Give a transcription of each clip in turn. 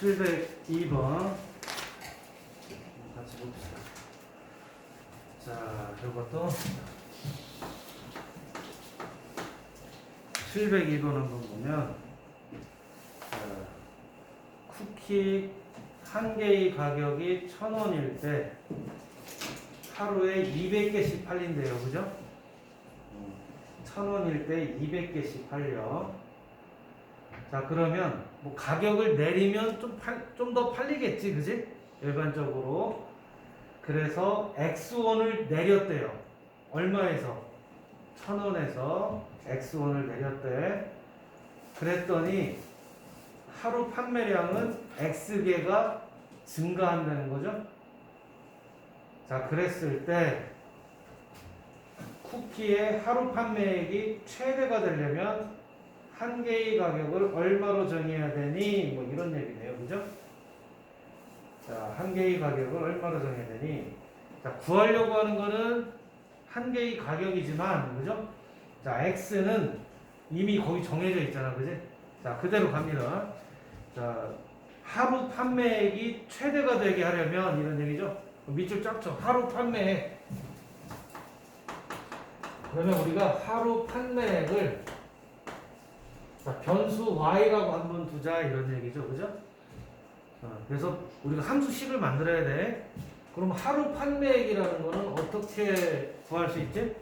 702번 같이 봅시다. 자, 이것도 702번 한번 보면 자, 쿠키 한 개의 가격이 1,000원일 때 하루에 200개씩 팔린대요. 그죠? 1,000원일 때 200개씩 팔려. 자, 그러면 뭐 가격을 내리면 좀더 팔리겠지. 그지? 일반적으로. 그래서 X1을 내렸대요. 얼마에서? 1,000원에서 X1을 내렸대. 그랬더니 하루 판매량은 X개가 증가한다는 거죠. 자, 그랬을 때 쿠키의 하루 판매액이 최대가 되려면 한 개의 가격을 얼마로 정해야 되니? 뭐 이런 얘기네요. 그죠? 자, 한 개의 가격을 얼마로 정해야 되니? 자, 구하려고 하는 거는 한 개의 가격이지만, 그죠? 자, X는 이미 거기 정해져 있잖아. 그지? 자, 그대로 갑니다. 자, 하루 판매액이 최대가 되게 하려면 이런 얘기죠. 밑줄 쫙 쳐. 하루 판매액. 그러면 우리가 하루 판매액을 자, 변수 y라고 한 번 두자 이런 얘기죠. 그죠? 어, 그래서 우리가 함수식을 만들어야 돼. 그럼 하루 판매액이라는 거는 어떻게 구할 수 있지?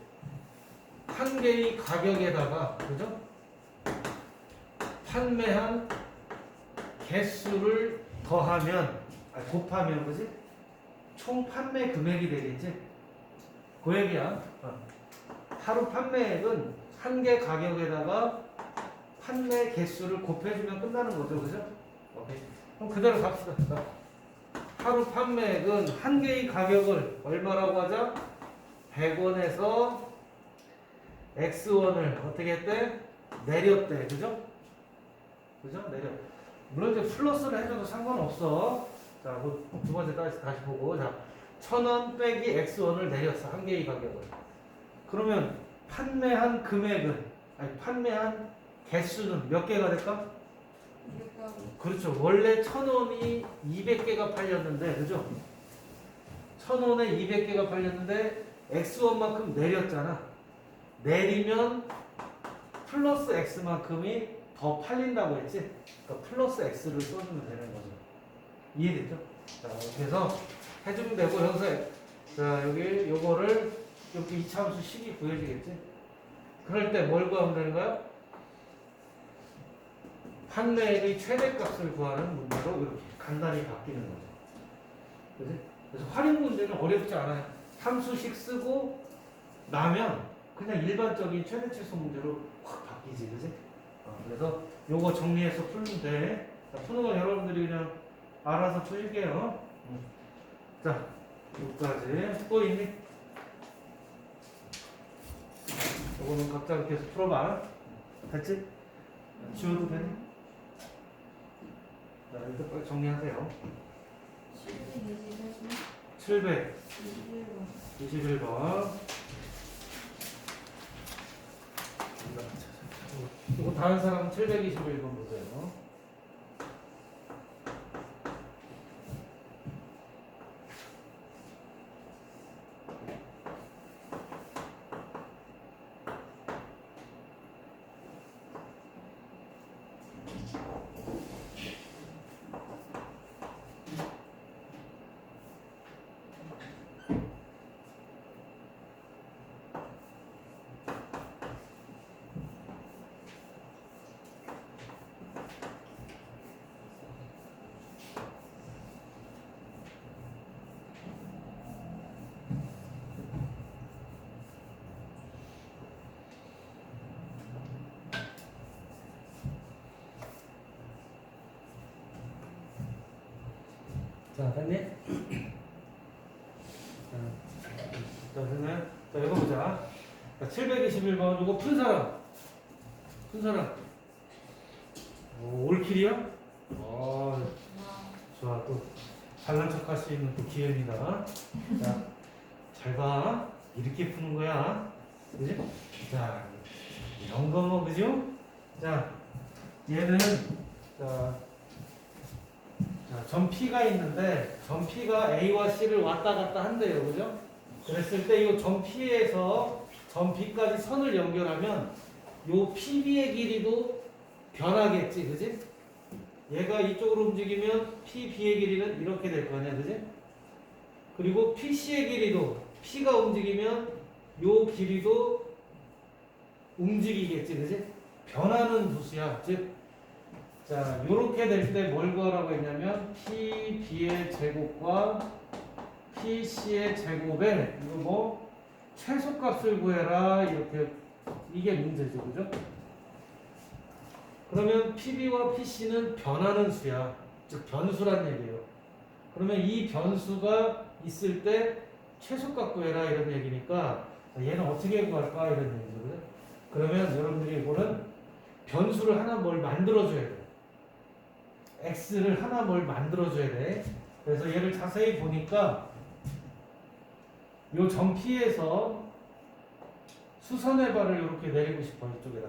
한 개의 가격에다가 그죠? 판매한 개수를 더하면 아, 곱하면 그지? 총 판매 금액이 되겠지? 그 얘기야. 어. 하루 판매액은 한 개 가격에다가 판매 개수를 곱해주면 끝나는 거죠, 그죠? 오케이. 그럼 그대로 갑시다. 자, 하루 판매액은 한 개의 가격을 얼마라고 하자? 100원에서 X1을 어떻게 했대? 내렸대, 그죠? 그죠? 내려. 물론 이제 플러스를 해줘도 상관없어. 자, 그두 번째 다시, 다시 보고. 자, 천원 빼기 X1을 내렸어. 한 개의 가격을. 그러면 판매한 금액은, 아니, 판매한 개수는 몇 개가 될까? 그렇죠. 원래 천 원이 200개가 팔렸는데, 그죠? 천 원에 200개가 팔렸는데, X1만큼 내렸잖아. 내리면 플러스 X만큼이 더 팔린다고 했지? 그러니까 플러스 X를 써주면 되는 거죠. 이해됐죠? 자, 그래서 해주면 되고, 여기서, 자, 여기 요거를, 여기 이차함수 식이 구해지겠지? 그럴 때 뭘 구하면 되는 거야? 판매액의 최대값을 구하는 문제로 이렇게 간단히 바뀌는 거죠. 그지? 그래서 활용 문제는 어렵지 않아요. 함수식 쓰고 나면 그냥 일반적인 최대치수 문제로 확 바뀌지, 그지? 어, 그래서 요거 정리해서 풀면 돼. 자, 푸는 건 여러분들이 그냥 알아서 푸실게요. 음. 자, 여기까지. 또 있니? 요거는 각자 계속 풀어봐. 됐지? 지워도 되니? 자, 일단 빨리 정리하세요. 721번. 이거 다른 사람 721번 보세요. 자, 됐니? 자, 자, 됐네. 자, 이거 보자. 자, 721번, 이거 푼 사람. 푼 사람. 오, 올킬이야? 어, 좋아. 또, 잘난 척 할 수 있는 또 기회입니다. 자, 잘 봐. 이렇게 푸는 거야. 그지? 자, 이런 거 뭐, 그죠? 자, 얘는, 자, 자, 점 P가 있는데 점 P가 A와 C를 왔다 갔다 한대요. 그죠? 그랬을 때 이 점 P에서 점 B까지 선을 연결하면 요 PB의 길이도 변하겠지. 그지? 얘가 이쪽으로 움직이면 PB의 길이는 이렇게 될 거 아니야. 그지? 그리고 PC의 길이도 P가 움직이면 요 길이도 움직이겠지. 그지? 변하는 도수야. 즉 자, 요렇게 될 때 뭘 구하라고 했냐면 PB의 제곱과 PC의 제곱에 이거 뭐 최소값을 구해라 이렇게 이게 문제죠, 그죠? 그러면 PB와 PC는 변하는 수야, 즉 변수란 얘기예요. 그러면 이 변수가 있을 때 최소값 구해라 이런 얘기니까 얘는 어떻게 구할까 이런 얘기죠, 그죠? 그러면 여러분들이 이거는 변수를 하나 뭘 만들어줘야 돼. X를 하나 뭘 만들어줘야 돼. 그래서 얘를 자세히 보니까 요점 P에서 수선의 발을 이렇게 내리고 싶어 이쪽에다.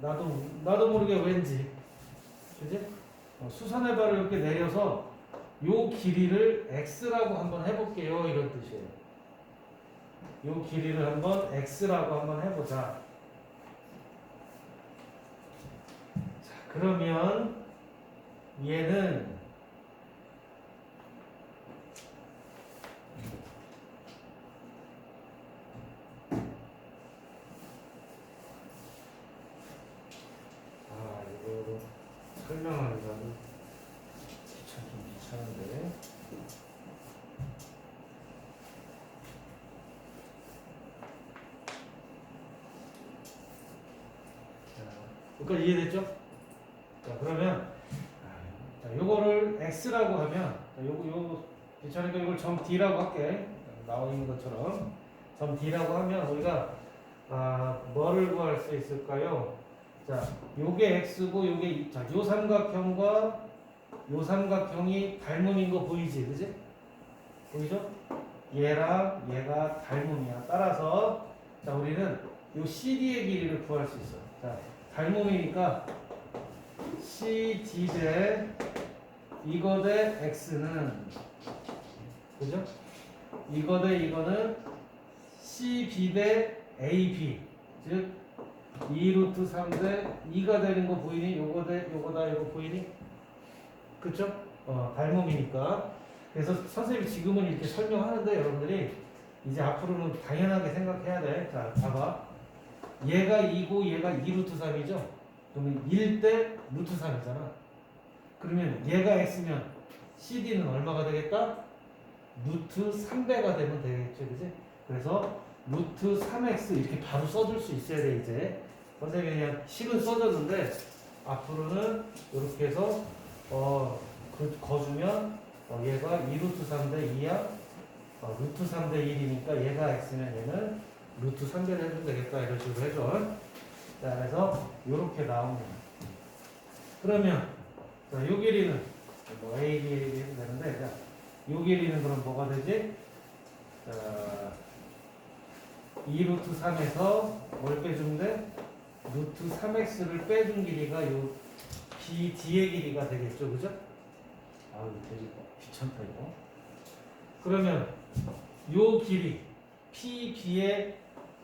나도 나도 모르게 왠지 그지? 어, 수선의 발을 이렇게 내려서 요 길이를 x라고 한번 해볼게요 이런 뜻이에요. 요 길이를 한번 x라고 한번 해보자. 자 그러면 얘는 아 이거 설명하기가 귀찮긴 귀찮은데 자, 여기까지 이해됐죠? 자 그러면 자, 요거를 x라고 하면 자, 요거 요거 괜찮으니까 이걸 점 d라고 할게. 나와 있는 것처럼 점 d라고 하면 우리가 아, 뭐를 구할 수 있을까요? 자, 요게 x고 요게 이- 자, 요 삼각형과 요 삼각형이 닮음인 거 보이지? 그지? 보이죠? 얘랑 얘가 닮음이야. 따라서 자, 우리는 요 CD의 길이를 구할 수 있어. 자, 닮음이니까 CD 대 이거 대 X는 그죠? 이거 대 이거는 CB 대 AB 즉 2루트 3대 2가 되는 거 보이니? 요거 대 요거다 이거 보이니? 그쵸? 어, 닮음이니까 그래서 선생님이 지금은 이렇게 설명하는데 여러분들이 이제 앞으로는 당연하게 생각해야 돼. 자, 봐봐. 얘가 2고 얘가 2루트 3이죠? 그러면 1대 루트 3이잖아. 그러면 얘가 x면 CD는 얼마가 되겠다? 루트 3배가 되면 되겠죠, 그지? 그래서 루트 3x 이렇게 바로 써줄 수 있어야 돼, 이제. 선생님이 그냥 식은 써줬는데, 앞으로는 이렇게 해서, 어, 그, 거주면, 어, 얘가 2루트 3대 2야, 어, 루트 3대 1이니까 얘가 x면 얘는 루트 3배를 해주면 되겠다, 이런 식으로 해줘. 자, 그래서 이렇게 나옵니다. 그러면 자, 요 길이는 뭐 A 길이 해도 되는데, 자, 요 길이는 그럼 뭐가 되지? 자, 2루트 3에서 뭘 빼주면 돼? 루트 3x를 빼준 길이가 요 BD의 길이가 되겠죠, 그죠? 아우, 되게 귀찮다 이거. 그러면 요 길이 PB의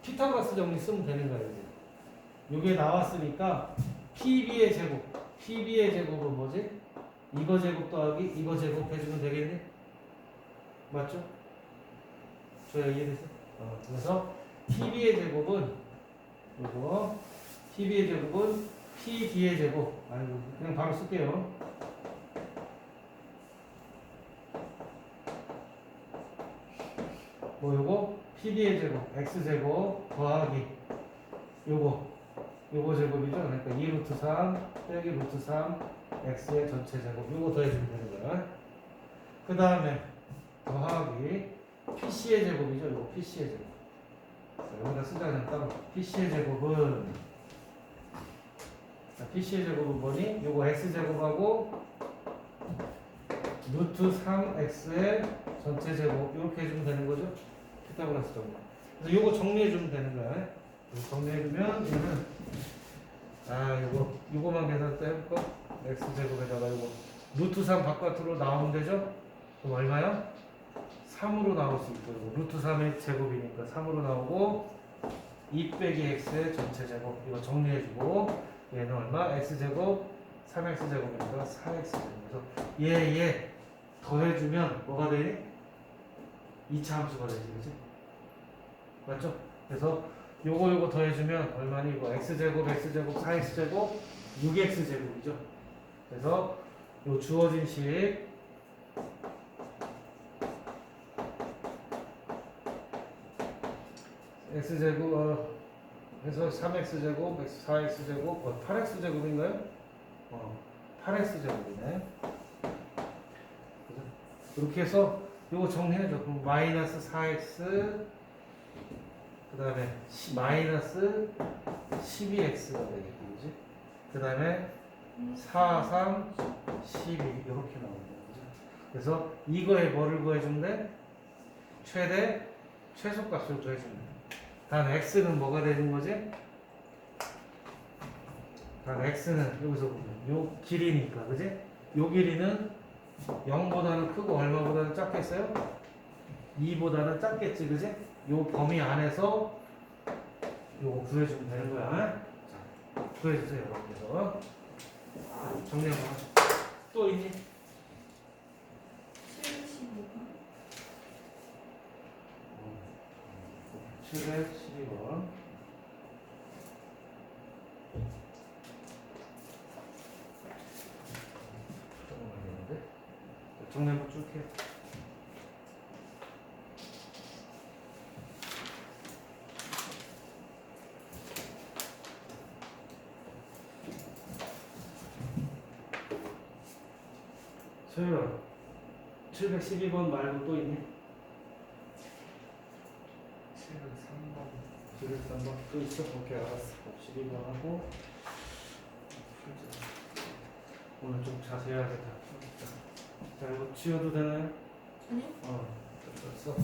피타고라스 정리 쓰면 되는 거예요, 이제. 요게 나왔으니까 PB의 제곱, PB의 제곱은 뭐지? 이거 제곱 더하기 이거 제곱 해주면 되겠네? 맞죠? 저야 이해됐어? 어, 그래서 PB의 제곱은 요거 PB의 제곱은 PB의 제곱 아이고 그냥 바로 쓸게요 뭐 요거 PB의 제곱 X제곱 더하기 요거 요거 제곱이죠. 그러니까 2 루트 3 빼기 루트 3 x의 전체 제곱 요거 더해주면 되는 거야. 그 다음에 더하기 PC의 제곱이죠. 요거 PC의 제곱. 자, 여기다 쓰자면 따로 PC의 제곱은 자, PC의 제곱은 뭐니? 요거 x 제곱하고 루트 3x의 전체 제곱 이렇게 해주면 되는 거죠. 피타고라스 정리. 그래서 요거 정리해주면 되는 거야. 이거 정리해주면 얘는 아 요거 요거만 계산 또 해볼까? x 제곱에다가 요거 루트 3 바깥으로 나오면 되죠? 그럼 얼마요? 3으로 나올 수 있고 루트 3의 제곱이니까 3으로 나오고 2 빼기 x의 전체 제곱 이거 정리해주고 얘는 얼마? x제곱 3x제곱이니까 4x제곱 그래서 얘 얘 더해주면 뭐가 되니? 2차 함수가 되지 그치? 맞죠? 그래서 요거 요거 더해주면 얼마니? 이거 x제곱 x제곱 4x제곱 6x제곱이죠 그래서 요 주어진 식 x제곱 어, 해서 3x제곱, 4x제곱, 어, 8x제곱인가요? 어, 8x제곱이네. 이렇게 해서 이거 정리해줘. 그럼 마이너스 4x 그 다음에 마이너스 12x가 되겠지, 그지? 그 다음에 4, 3, 12 이렇게 나오는 거죠. 그래서 이거에 뭐를 돼? 최대 최소값을 구해주면 돼. 단 x는 뭐가 되는 거지? 단 x는 여기서 보면 요 길이니까 그지? 요 길이는 0보다는 크고 얼마보다는 작겠어요? 2보다는 작겠지 그지? 요 범위 안에서 요거 구해주면 되는 거야 자 구해주세요 여러분께서 정리 한번 하자 또 있니? 75번 712번 조금 걸리는데 정리 한번 쭉 해. 소율아 712번 말고 또 있니? 703번 713번 또 있어? 오케이 알았어 12번 하고 오늘 좀 자세히 하겠다 자 이거 지워도 되나요? 아니요? 어 됐어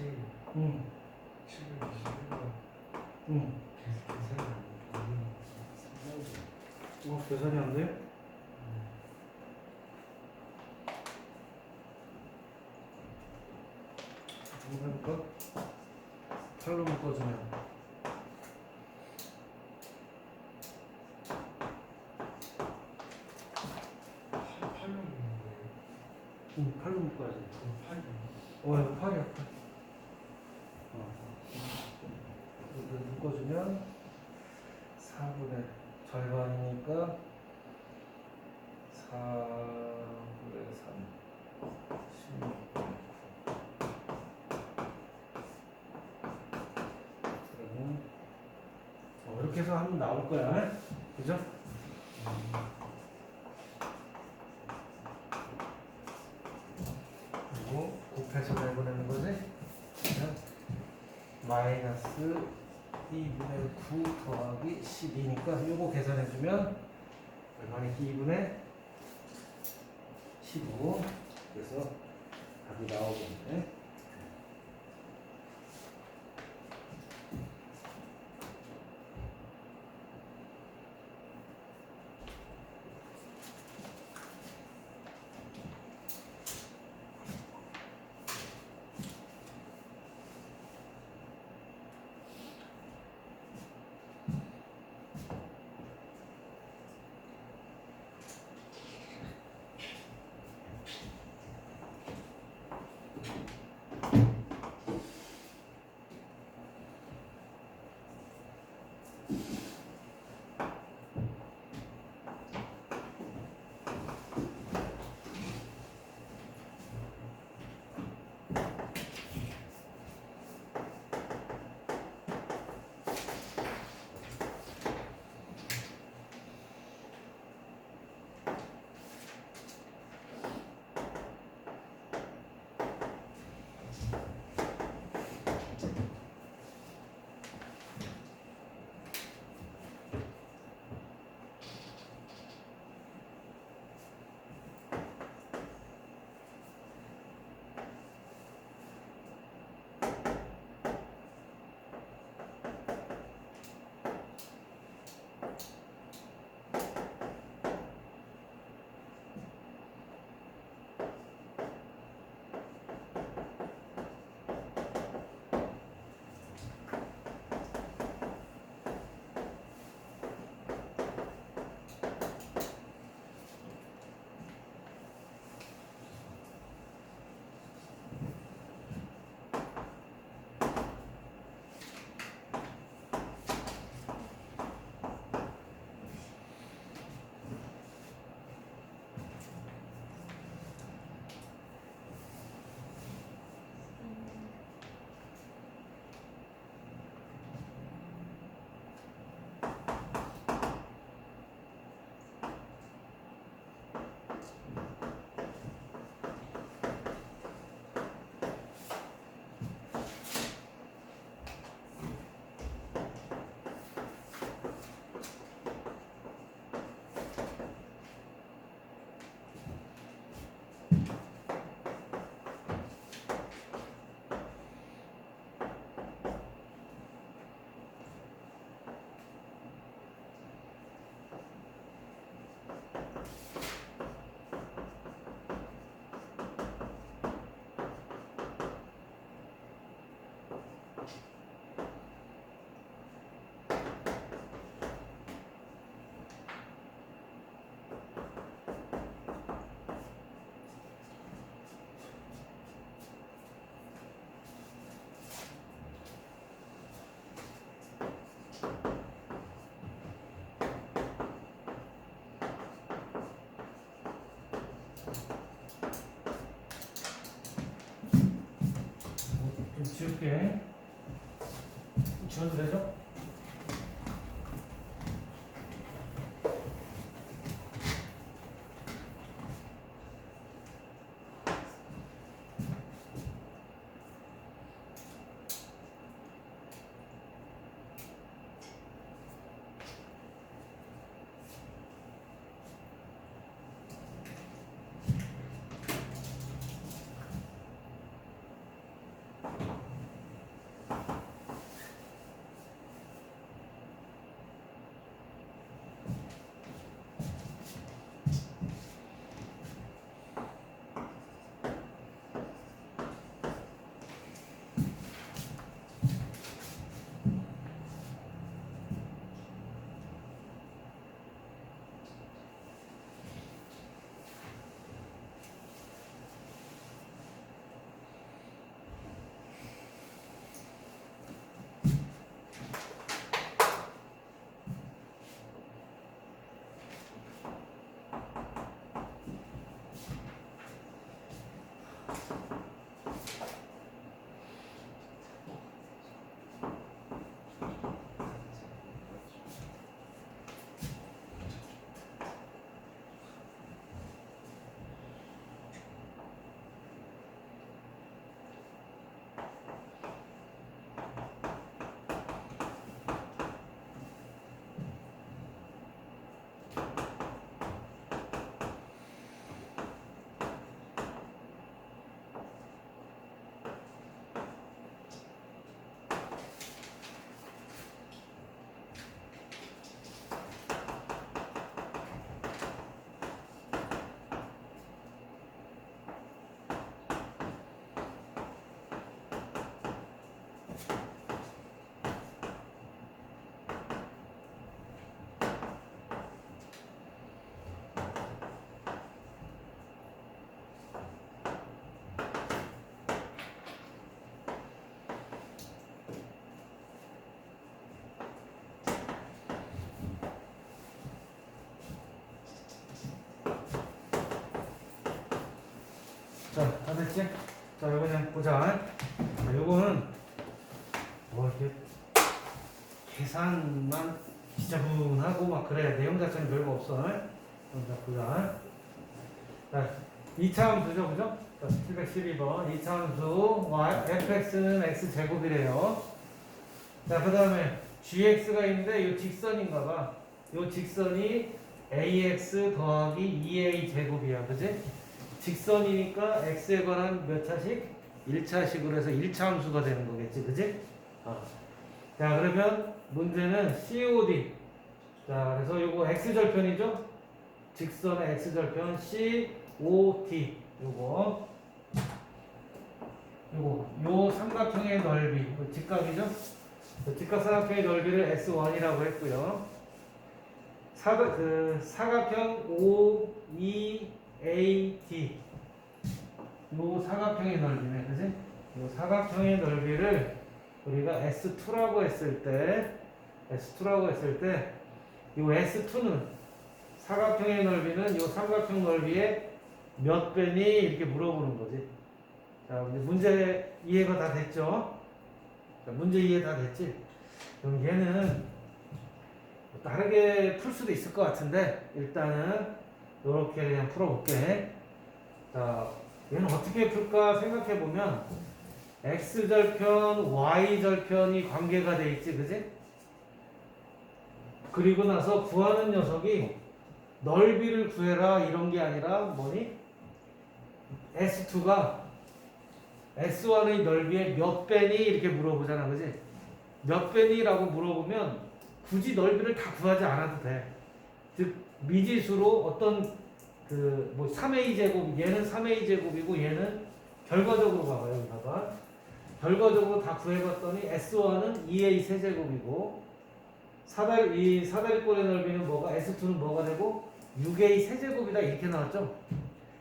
응 721번 응. 계산이 어안 돼? 한번 해볼까? 팔로 묶어주면 안 8명 있는 거예요 응 팔로 묶어야지 그럼 8명 어 이거 팔이야 팔 어. 이렇게 묶어주면 4분의 절반이니까 4분의 3 16분의 9 그러면 어, 이렇게 해서 하면 나올 거야 그죠? 그리고 곱해서 내보내는 거지 그러면 마이너스 2분의 9 더하기 12니까 요거 계산해주면 얼마니? 2분의 15 그래서 답이 나오겠네 지울게. 지워도 되죠? 다 됐지? 자, 이거 그냥 보자. 자, 요거는 뭐 이렇게 계산만 지저분하고 막 그래. 내용 자체는 별거 없어. 자, 보자. 자, 2차 함수죠, 그죠? 자, 712번. 2차 함수 y, fx는 x 제곱이래요. 자, 그 다음에 gx가 있는데 이 직선인가 봐. 이 직선이 ax 더하기 2a 제곱이야. 그지? 직선이니까 x에 관한 몇 차식? 1차식으로 해서 1차 함수가 되는 거겠지. 그지? 어. 자, 그러면 문제는 COD. 자, 그래서 요거 x절편이죠? 직선의 x절편 COT. 요거. 요거. 요 삼각형의 넓이. 요 직각이죠? 그 직각 삼각형의 넓이를 S1이라고 했고요. 사각, 그 사각형 OEAT. 요 사각형의 넓이네, 그지? 요 사각형의 넓이를 우리가 S2라고 했을 때, S2라고 했을 때, 요 S2는 사각형의 넓이는 요 삼각형 넓이의 몇 배니 이렇게 물어보는 거지. 자, 이제 문제 이해가 다 됐죠? 자, 문제 이해 다 됐지? 그럼 얘는 뭐 다르게 풀 수도 있을 것 같은데 일단은 이렇게 그냥 풀어볼게. 자, 얘는 어떻게 풀까 생각해 보면 x 절편, y 절편이 관계가 돼 있지, 그지? 그리고 나서 구하는 녀석이 넓이를 구해라 이런 게 아니라 뭐니? S2가 S1의 넓이의 몇 배니 이렇게 물어보잖아, 그지? 몇 배니 라고 물어보면 굳이 넓이를 다 구하지 않아도 돼. 즉 미지수로 어떤 그 뭐 3a 제곱 얘는 3a 제곱이고 얘는 결과적으로 봐봐요, 봐봐. 결과적으로 다 구해봤더니 S1은 2a 세제곱이고 사다리 이 사다리꼴의 넓이는 뭐가 S2는 뭐가 되고 6a 세제곱이다 이렇게 나왔죠.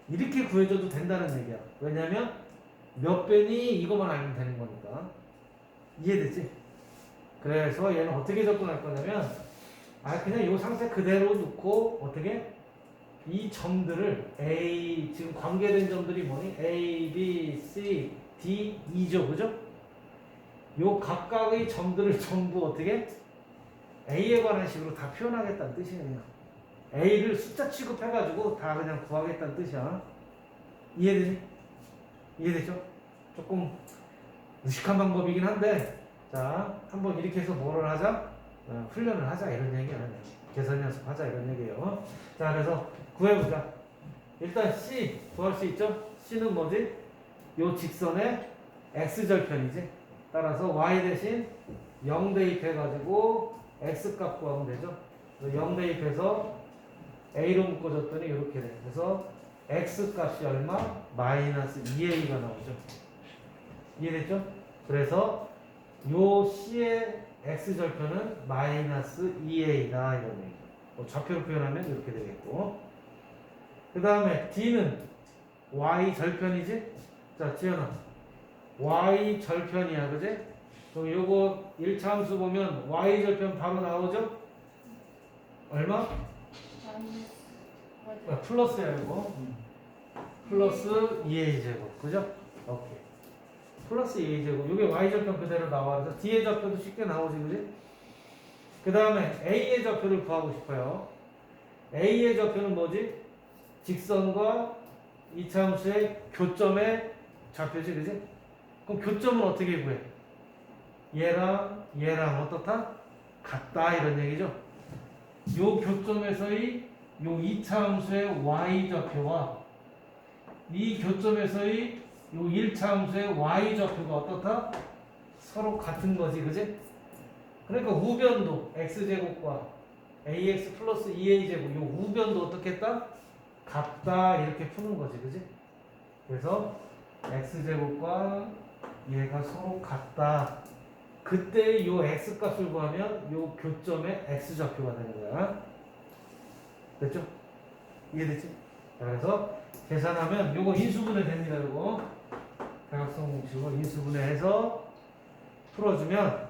이렇게 구해줘도 된다는 얘기야. 왜냐면 몇 배니 이것만 알면 되는 거니까. 이해됐지? 그래서 얘는 어떻게 접근할 거냐면 아 그냥 이 상태 그대로 놓고 어떻게 이 점들을 A 지금 관계된 점들이 뭐니? A, B, C, D, E죠, 그죠? 요 각각의 점들을 전부 어떻게 A에 관한 식으로 다 표현하겠다는 뜻이에요. A를 숫자 취급해가지고 다 그냥 구하겠다는 뜻이야. 이해되지? 이해되죠? 조금 무식한 방법이긴 한데, 자, 한번 이렇게 해서 뭐를 하자? 어, 훈련을 하자 이런 얘기야. 계산 연습하자 이런 얘기예요. 자, 그래서 구해보자. 일단 C 구할 수 있죠? C는 뭐지? 요 직선의 x절편이지. 따라서 y 대신 0 대입해가지고 x 값 구하면 되죠. 그래서 0 대입해서 a로 묶어줬더니 이렇게 돼. 그래서 x 값이 얼마? 마이너스 2a가 나오죠. 이해됐죠? 그래서 요 c의 x절편은 마이너스 2a다 이런 얘기죠. 뭐 좌표로 표현하면 이렇게 되겠고. 그 다음에 d는 y 절편이지? 자, 지현아. y 절편이야, 그지? 그럼 요거 1차 함수 보면 y 절편 바로 나오죠? 얼마? 아, 플러스야, 이거. 플러스 2a 제곱, 그죠? 오케이. 플러스 2a 제곱. 요게 y 절편 그대로 나와. 그래서 d의 좌표도 쉽게 나오지, 그지? 그 다음에 a의 좌표를 구하고 싶어요. a의 좌표는 뭐지? 직선과 이차함수의 교점의 좌표지, 그지? 그럼 교점은 어떻게 구해? 얘랑 얘랑 어떻다? 같다 이런 얘기죠. 요 교점에서의 요 이차함수의 y 좌표와 이 교점에서의 요 1차 함수의 y 좌표가 어떻다? 서로 같은 거지, 그지? 그러니까 우변도 x제곱과 ax 플러스 2a제곱 요 우변도 어떻게 했다? 같다 이렇게 푸는 거지, 그지? 그래서 x제곱과 얘가 서로 같다. 그때 요 x 값을 구하면 요 교점의 x 좌표가 되는 거야. 됐죠? 이해됐지? 자, 그래서 계산하면 요거 인수분해 됩니다. 요거 대각선 공식으로 인수분해 해서 풀어주면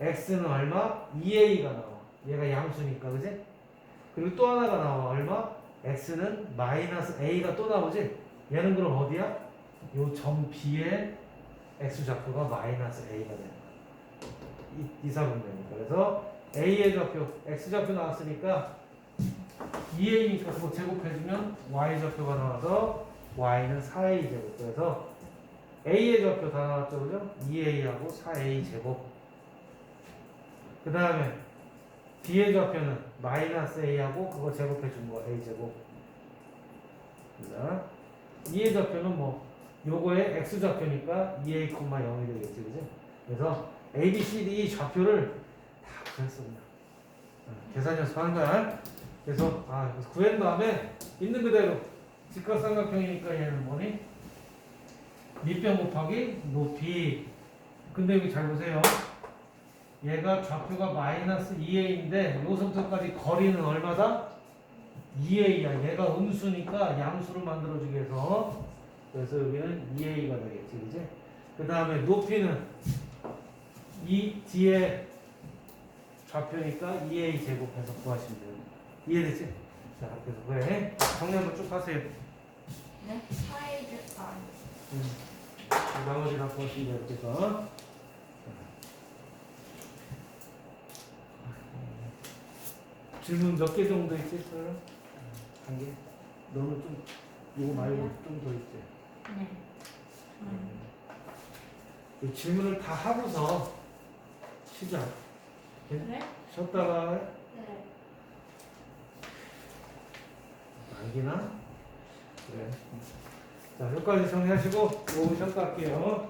x는 얼마? 2a가 나와. 얘가 양수니까 그지? 그리고 또 하나가 나와. 얼마? x는 마이너스 a가 또 나오지? 얘는 그럼 어디야? 요 점 b의 x 좌표가 마이너스 a가 되는 거야. 이, 이사분 됩니다. 그래서 a의 좌표, x 좌표 나왔으니까 2a니까 그거 제곱해주면 y 좌표가 나와서 y는 4a 제곱. 그래서 a의 좌표 다 나왔죠, 그죠? 2a하고 4a 제곱. 그 다음에 b의 좌표는 마이너스 a하고 그거 제곱해 준 거 a 제곱. 자, 2의 좌표는 뭐 요거의 x 좌표니까 2a, 0이 되겠지, 그죠? 그래서 a, b, c, d 좌표를 다 구했습니다. 어, 계산 연습하는 거야. 그래서 아 그래서 구한 다음에 있는 그대로 직각삼각형이니까 얘는 뭐니? 밑변 곱하기 높이. 근데 여기 잘 보세요. 얘가 좌표가 마이너스 2a인데 여기서부터까지 거리는 얼마다? 2a야. 얘가 음수니까 양수를 만들어주기 위해서 그래서 여기는 2a가 되겠지, 그지? 그 다음에 높이는 이 뒤에 좌표니까 2a 제곱해서 구하시면 돼요. 이해되지? 자, 그래서 왜? 정리 한번 쭉 하세요. 네? 사이즈 아 음. 나머지 다 구하시면 돼요. 그래서 질문 몇 개 정도 있지, 서요? 한 개? 너는 좀 이거 말고 좀 더 있지. 네. 음. 이 질문을 다 하고서 쉬자. 네? 쉬었다가 네. 알기나? 그래. 자, 여기까지 정리하시고 오후 잠깐 할게요.